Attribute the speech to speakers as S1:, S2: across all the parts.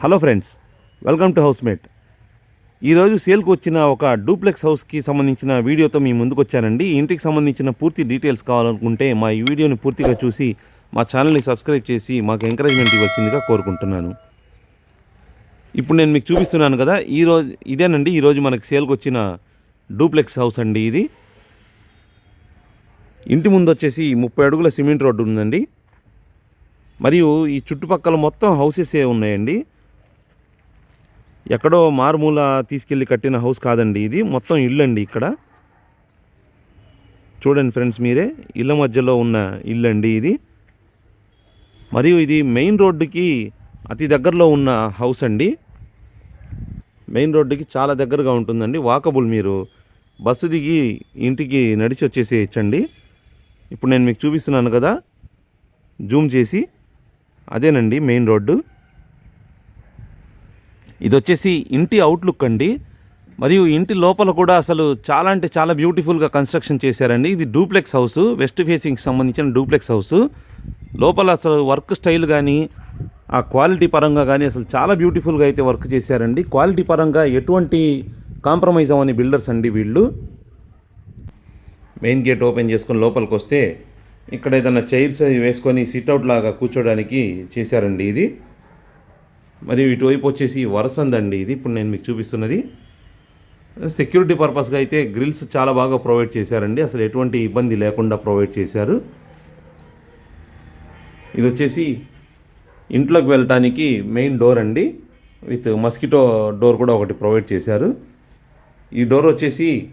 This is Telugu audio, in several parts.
S1: Hello friends welcome to house mate ఈరోజు సేల్కి వచ్చిన ఒక డూప్లెక్స్ హౌస్కి సంబంధించిన వీడియోతో మీ ముందుకు వచ్చానండి. ఇంటికి సంబంధించిన పూర్తి డీటెయిల్స్ కావాలనుకుంటే మా ఈ వీడియోని పూర్తిగా చూసి మా ఛానల్ని సబ్స్క్రైబ్ చేసి మాకు ఎంకరేజ్మెంట్ ఇవ్వాల్సిందిగా కోరుకుంటున్నాను. ఇప్పుడు నేను మీకు చూపిస్తున్నాను కదా ఈరోజు ఇదేనండి ఈరోజు మనకి సేల్కి వచ్చిన డూప్లెక్స్ హౌస్ అండి ఇది. ఇంటి ముందు వచ్చేసి ముప్పై అడుగుల సిమెంట్ రోడ్డు ఉందండి. మరియు ఈ చుట్టుపక్కల మొత్తం హౌసెస్ ఏ ఉన్నాయండి. ఎక్కడో మారుమూల తీసుకెళ్ళి కట్టిన హౌస్ కాదండి ఇది. మొత్తం ఇల్లు అండి ఇక్కడ. చూడండి ఫ్రెండ్స్ మీరే ఇళ్ళ మధ్యలో ఉన్న ఇల్లు అండి ఇది. మరియు ఇది మెయిన్ రోడ్డుకి అతి దగ్గరలో ఉన్న హౌస్ అండి. మెయిన్ రోడ్డుకి చాలా దగ్గరగా ఉంటుందండి. వాకబుల్ మీరు బస్సు దిగి ఇంటికి నడిచి వచ్చేసేయచ్చండి. ఇప్పుడు నేను మీకు చూపిస్తున్నాను కదా జూమ్ చేసి. అదేనండి మెయిన్ రోడ్డు. ఇది వచ్చేసి ఇంటి అవుట్లుక్ అండి. మరియు ఇంటి లోపల కూడా అసలు చాలా అంటే చాలా బ్యూటిఫుల్గా కన్స్ట్రక్షన్ చేశారండి. ఇది డూప్లెక్స్ హౌస్ వెస్ట్ ఫేసింగ్కి సంబంధించిన డూప్లెక్స్ హౌస్ లోపల అసలు వర్క్ స్టైల్ కానీ ఆ క్వాలిటీ పరంగా కానీ అసలు చాలా బ్యూటిఫుల్గా అయితే వర్క్ చేశారండి. క్వాలిటీ పరంగా ఎటువంటి కాంప్రమైజ్ అవ్వని బిల్డర్స్ అండి వీళ్ళు. మెయిన్ గేట్ ఓపెన్ చేసుకొని లోపలికి వస్తే ఇక్కడ ఏదైనా చైర్స్ అవి వేసుకొని సిట్అవుట్ లాగా కూర్చోడానికి చేశారండి ఇది. మరియు ఇటువైపు వచ్చేసి వరసందండి ఇది. ఇప్పుడు నేను మీకు చూపిస్తున్నది. సెక్యూరిటీ పర్పస్గా అయితే గ్రిల్స్ చాలా బాగా ప్రొవైడ్ చేశారండి. అసలు ఎటువంటి ఇబ్బంది లేకుండా ప్రొవైడ్ చేశారు. ఇది వచ్చేసి ఇంట్లోకి వెళ్ళటానికి మెయిన్ డోర్ అండి. విత్ మస్కిటో డోర్ కూడా ఒకటి ప్రొవైడ్ చేశారు. ఈ డోర్ వచ్చేసి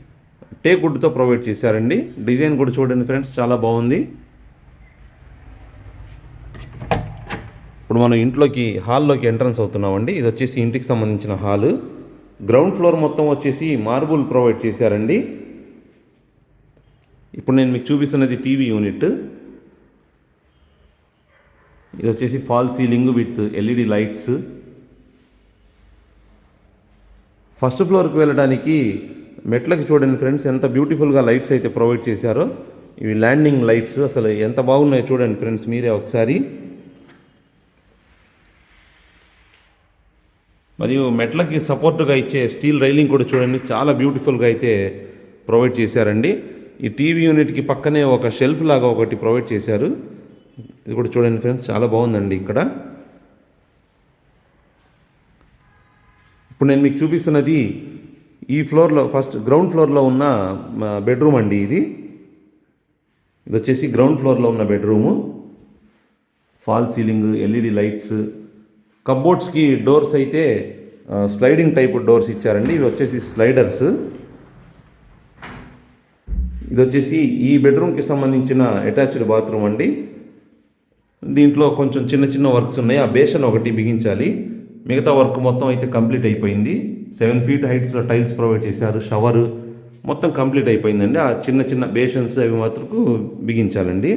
S1: టేక్ వుడ్తో ప్రొవైడ్ చేశారండి. డిజైన్ కూడా చూడండి ఫ్రెండ్స్ చాలా బాగుంది. ఇప్పుడు మనం ఇంట్లోకి హాల్లోకి ఎంట్రన్స్ అవుతున్నామండి. ఇది వచ్చేసి ఇంటికి సంబంధించిన హాలు. గ్రౌండ్ ఫ్లోర్ మొత్తం వచ్చేసి మార్బుల్ ప్రొవైడ్ చేశారండి. ఇప్పుడు నేను మీకు చూపిస్తున్నది టీవీ యూనిట్. ఇది వచ్చేసి fall ceiling with LED lights. First ఫ్లోర్కి వెళ్ళడానికి మెట్లకి చూడండి ఫ్రెండ్స్ ఎంత బ్యూటిఫుల్గా లైట్స్ అయితే ప్రొవైడ్ చేశారో. ఇవి ల్యాండింగ్ లైట్స్. అసలు ఎంత బాగున్నాయో చూడండి ఫ్రెండ్స్ మీరే ఒకసారి. మరియు మెట్లకి సపోర్ట్గా ఇచ్చే స్టీల్ రైలింగ్ కూడా చూడండి చాలా బ్యూటిఫుల్గా అయితే ప్రొవైడ్ చేశారండి. ఈ టీవీ యూనిట్కి పక్కనే ఒక షెల్ఫ్ లాగా ఒకటి ప్రొవైడ్ చేశారు. ఇది కూడా చూడండి ఫ్రెండ్స్ చాలా బాగుందండి ఇక్కడ. ఇప్పుడు నేను మీకు చూపిస్తున్నది ఈ ఫ్లోర్లో ఫస్ట్ గ్రౌండ్ ఫ్లోర్లో ఉన్న బెడ్రూమ్ అండి ఇది. ఇది వచ్చేసి గ్రౌండ్ ఫ్లోర్లో ఉన్న bedroom. Fall ceiling LED lights కబోర్డ్స్కి doors అయితే స్లైడింగ్ టైప్ డోర్స్ ఇచ్చారండి. ఇవి వచ్చేసి స్లైడర్స్ ఇది వచ్చేసి ఈ బెడ్రూమ్కి సంబంధించిన అటాచ్డ్ బాత్రూమ్ అండి. దీంట్లో కొంచెం చిన్న చిన్న వర్క్స్ ఉన్నాయి. ఆ బేషన్ ఒకటి బిగించాలి. మిగతా వర్క్ మొత్తం అయితే కంప్లీట్ అయిపోయింది. సెవెన్ ఫీట్ హైట్స్లో టైల్స్ ప్రొవైడ్ చేశారు. షవర్ మొత్తం కంప్లీట్ అయిపోయిందండి. ఆ చిన్న చిన్న బేషన్స్ అవి మాత్రకు బిగించాలండి.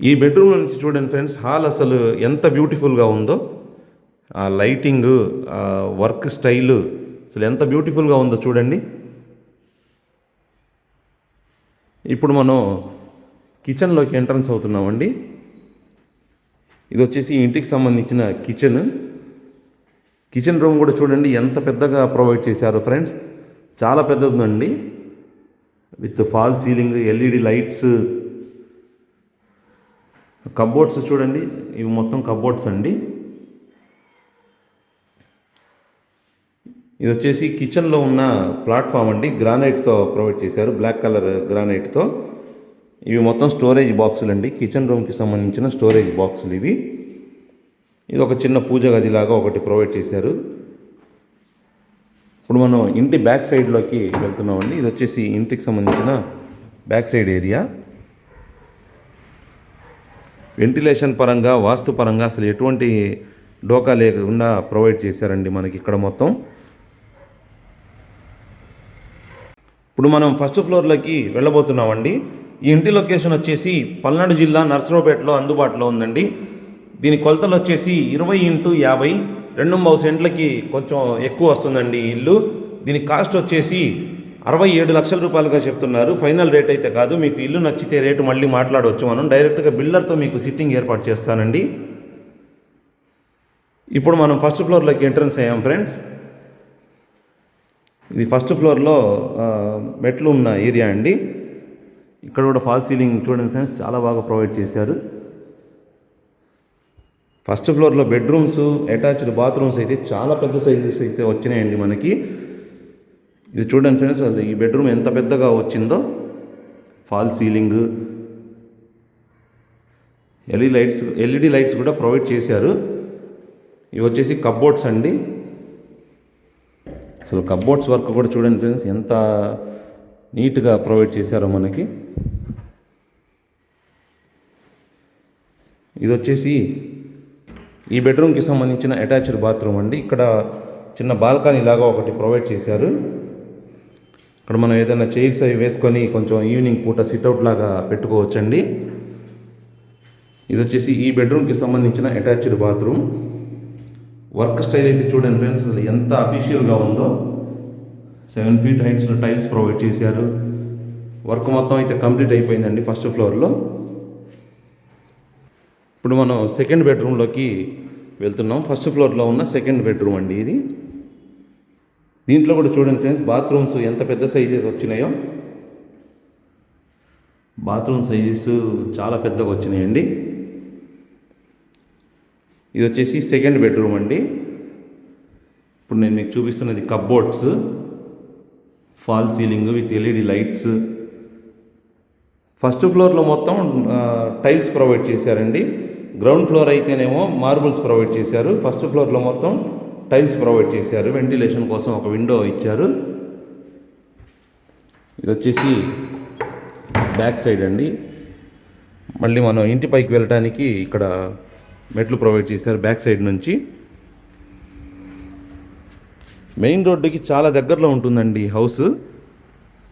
S1: ఈ బెడ్రూమ్ నుంచి చూడండి ఫ్రెండ్స్ హాల్ అసలు ఎంత బ్యూటిఫుల్గా ఉందో ఆ లైటింగ్ ఆ వర్క్ స్టైల్ అసలు ఎంత బ్యూటిఫుల్గా ఉందో చూడండి. ఇప్పుడు మనం కిచెన్లోకి ఎంట్రన్స్ అవుతున్నామండి. ఇది వచ్చేసి ఇంటికి సంబంధించిన కిచెన్ కిచెన్ రూమ్ కూడా చూడండి ఎంత పెద్దగా ప్రొవైడ్ చేశారు ఫ్రెండ్స్ చాలా పెద్దదండి with fall ceiling LED lights cupboards చూడండి ఇవి మొత్తం కబోర్డ్స్ అండి. ఇది వచ్చేసి కిచెన్లో ఉన్న ప్లాట్ఫామ్ అండి. గ్రానైట్తో ప్రొవైడ్ చేశారు బ్లాక్ కలర్ గ్రానైట్తో. ఇవి మొత్తం స్టోరేజ్ బాక్సులు అండి. కిచెన్ రూమ్కి సంబంధించిన స్టోరేజ్ బాక్సులు ఇవి. ఇది ఒక చిన్న పూజ గదిలాగా ఒకటి ప్రొవైడ్ చేశారు. ఇప్పుడు మనం ఇంటి బ్యాక్ సైడ్లోకి వెళ్తున్నామండి. ఇది వచ్చేసి ఇంటికి సంబంధించిన బ్యాక్ సైడ్ ఏరియా. వెంటిలేషన్ పరంగా వాస్తు పరంగా అసలు ఎటువంటి డోకా లేకుండా ప్రొవైడ్ చేశారండి మనకి ఇక్కడ మొత్తం. ఇప్పుడు మనం ఫస్ట్ ఫ్లోర్లోకి వెళ్ళబోతున్నామండి. ఈ ఇంటి లొకేషన్ వచ్చేసి పల్నాడు జిల్లా నర్సరావుపేటలో అందుబాటులో ఉందండి. దీని కొలతలు వచ్చేసి ఇరవై ఇంటూ యాభై రెండు మూడు సెంట్లకి కొంచెం ఎక్కువ వస్తుందండి ఇల్లు. దీని కాస్ట్ వచ్చేసి అరవై ఏడు లక్షల రూపాయలుగా చెప్తున్నారు. ఫైనల్ రేట్ అయితే కాదు. మీకు ఇల్లు నచ్చితే రేటు మళ్ళీ మాట్లాడవచ్చు మనం. డైరెక్ట్గా బిల్డర్తో మీకు సిట్టింగ్ ఏర్పాటు చేస్తానండి. ఇప్పుడు మనం ఫస్ట్ ఫ్లోర్లోకి ఎంట్రన్స్ అయ్యాం ఫ్రెండ్స్. ఇది ఫస్ట్ ఫ్లోర్లో మెట్లు ఉన్న ఏరియా అండి. ఇక్కడ కూడా ఫాల్ సీలింగ్ చూడండి ఫ్రెండ్స్ చాలా బాగా ప్రొవైడ్ చేశారు. ఫస్ట్ ఫ్లోర్లో బెడ్రూమ్స్ అటాచ్డ్ బాత్రూమ్స్ అయితే చాలా పెద్ద సైజెస్ అయితే వచ్చినాయండి మనకి. ఇది చూడండి ఫ్రెండ్స్ అది ఈ బెడ్రూమ్ ఎంత పెద్దగా వచ్చిందో fall ceiling LE lights LED lights కూడా ప్రొవైడ్ చేశారు. ఇవి వచ్చేసి కబ్బోర్డ్స్ అండి. అసలు కబ్బోర్డ్స్ వర్క్ కూడా చూడండి ఫ్రెండ్స్ ఎంత నీట్గా ప్రొవైడ్ చేశారో మనకి. ఇది వచ్చేసి ఈ బెడ్రూమ్కి సంబంధించిన అటాచ్డ్ బాత్రూమ్ అండి. ఇక్కడ చిన్న బాల్కనీ లాగా ఒకటి ప్రొవైడ్ చేశారు. ఇక్కడ మనం ఏదైనా చైర్స్ అవి వేసుకొని కొంచెం ఈవినింగ్ పూట సిట్అవుట్ లాగా పెట్టుకోవచ్చండి. ఇది వచ్చేసి ఈ బెడ్రూమ్కి సంబంధించిన అటాచ్డ్ బాత్రూమ్. వర్క్ స్టైల్ అయితే చూడండి ఫ్రెండ్స్ ఎంత అఫీషియల్గా ఉందో. సెవెన్ ఫీట్ హైట్స్లో టైల్స్ ప్రొవైడ్ చేశారు. వర్క్ మొత్తం అయితే కంప్లీట్ అయిపోయిందండి ఫస్ట్ ఫ్లోర్లో. ఇప్పుడు మనం సెకండ్ బెడ్రూమ్లోకి వెళ్తున్నాం. ఫస్ట్ ఫ్లోర్లో ఉన్న సెకండ్ బెడ్రూమ్ అండి ఇది. దీంట్లో కూడా చూడండి ఫ్రెండ్స్ బాత్రూమ్స్ ఎంత పెద్ద సైజెస్ వచ్చినాయో. బాత్రూమ్ సైజెస్ చాలా పెద్దగా వచ్చినాయండి. ఇది వచ్చేసి సెకండ్ బెడ్రూమ్ అండి. ఇప్పుడు నేను మీకు చూపిస్తున్నది cupboards fall ceiling with LED lights first ఫ్లోర్లో మొత్తం టైల్స్ ప్రొవైడ్ చేశారండి. గ్రౌండ్ ఫ్లోర్ అయితేనేమో మార్బుల్స్ ప్రొవైడ్ చేశారు. ఫస్ట్ ఫ్లోర్లో మొత్తం టైల్స్ ప్రొవైడ్ చేశారు వెంటిలేషన్ కోసం ఒక విండో ఇచ్చారు. ఇది వచ్చేసి బ్యాక్ సైడ్ అండి. మళ్ళీ మనం ఇంటి పైకి వెళ్ళటానికి ఇక్కడ మెట్లు ప్రొవైడ్ చేశారు బ్యాక్ సైడ్ నుంచి. మెయిన్ రోడ్డుకి చాలా దగ్గరలో ఉంటుందండి హౌస్.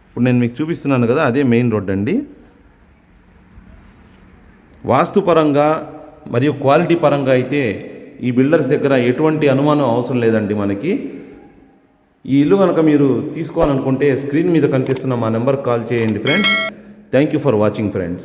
S1: ఇప్పుడు నేను మీకు చూపిస్తున్నాను కదా అదే మెయిన్ రోడ్ అండి. వాస్తుపరంగా మరియు క్వాలిటీ పరంగా అయితే ఈ బిల్డర్స్ దగ్గర ఎటువంటి అనుమానం అవసరం లేదండి మనకి. ఈ ఇల్లు కనుక మీరు తీసుకోవాలనుకుంటే స్క్రీన్ మీద కనిపిస్తున్న మా నెంబర్కి కాల్ చేయండి friends. Thank you for watching friends